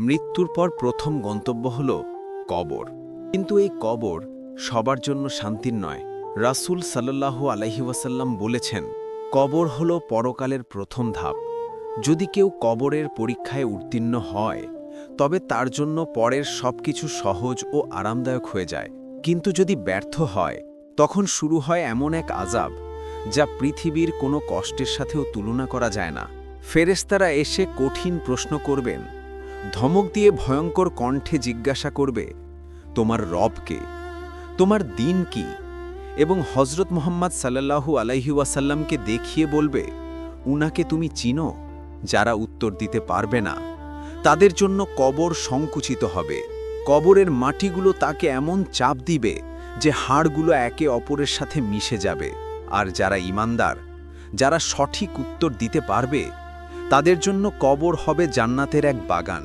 মৃত্যুর পর প্রথম গন্তব্য হল কবর। কিন্তু এই কবর সবার জন্য শান্তির নয়। রাসূল আলাইহি ওয়াসাল্লাম বলেছেন, কবর হল পরকালের প্রথম ধাপ। যদি কেউ কবরের পরীক্ষায় উত্তীর্ণ হয়, তবে তার জন্য পরের সবকিছু সহজ ও আরামদায়ক হয়ে যায়। কিন্তু যদি ব্যর্থ হয়, তখন শুরু হয় এমন এক আজাব যা পৃথিবীর কোনো কষ্টের সাথেও তুলনা করা যায় না। ফেরেস্তারা এসে কঠিন প্রশ্ন করবেন ধমক দিয়ে ভয়ঙ্কর কণ্ঠে জিজ্ঞাসা করবে, তোমার রবকে তোমার দিন কি? এবং হজরত মোহাম্মদ সাল্লাল্লাহু আলাইহিওয়াসাল্লামকে দেখিয়ে বলবে, উনাকে তুমি চিনো, যারা উত্তর দিতে পারবে না। তাদের জন্য কবর সংকুচিত হবে। কবরের মাটিগুলো তাকে এমন চাপ দিবে যে হাড়গুলো একে অপরের সাথে মিশে যাবে। আর যারা ইমানদার, যারা সঠিক উত্তর দিতে পারবে তাদের জন্য কবর হবে জান্নাতের এক বাগান।